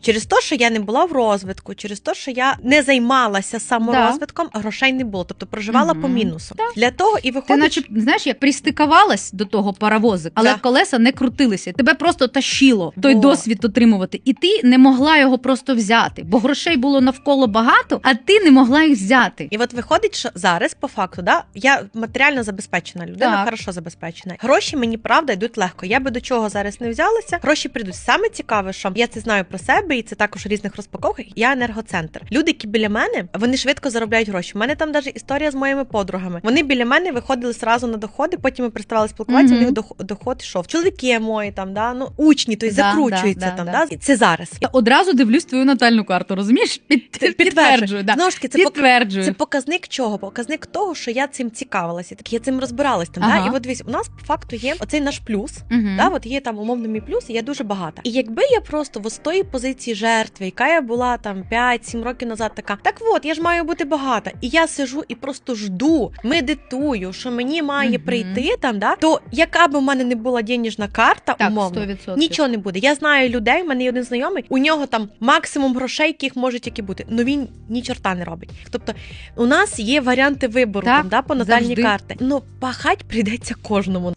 Через те, що я не була в розвитку, через те, що я не займалася саморозвитком, грошей не було. Тобто проживала Мгм. по мінусу. Так. Для того і Ти, наче, знаєш, як пристикувалась до того паровозика, але Так. колеса не крутилися. Тебе просто тащило той досвід отримувати. І ти не могла його просто взяти, бо грошей було навколо багато, а ти не могла їх взяти. І от виходить, що зараз, по факту, да, я матеріально забезпечена людина, Так. хорошо забезпечена. Гроші мені правда йдуть легко. Я би до чого зараз не взялася. Гроші прийдуть. Саме цікаве, що я це знаю про себе, це також різних розпаковках. Я енергоцентр. Люди, які біля мене, вони швидко заробляють гроші. У мене там навіть історія з моїми подругами. Вони біля мене виходили зразу на доходи, потім ми переставали спілкуватися. Мгм. У них доход йшов. Чоловіки мої там, да, ну учні, то й Да, закручується да, там. да, Да, це зараз. Я одразу дивлюсь твою натальну карту, розумієш? Під, підтверджую. Да. Знову ж таки, це Підтверджую. це показник чого? Показник того, що я цим цікавилася. Так я цим розбиралась там. Ага. Да? І от дивись, у нас по факту є оцей наш плюс. Мгм. Да, от є там умовно мій плюс, і я дуже багата. І якби я просто в тої позиції жертви, яка я була там 5-7 років назад, така так от я ж маю бути багата. І я сижу і просто жду, медитую, що мені має Мгм. прийти там, да, то яка б у мене не була денежна карта, Так, умовно. 100%. Нічого не буде. Я знаю людей, в мене є один знайомий, у нього там максимум грошей, яких можуть які бути. Ну він ні чорта не робить. Тобто у нас є варіанти вибору Так, там, да, по натальні карти. Ну пахать прийдеться кожному.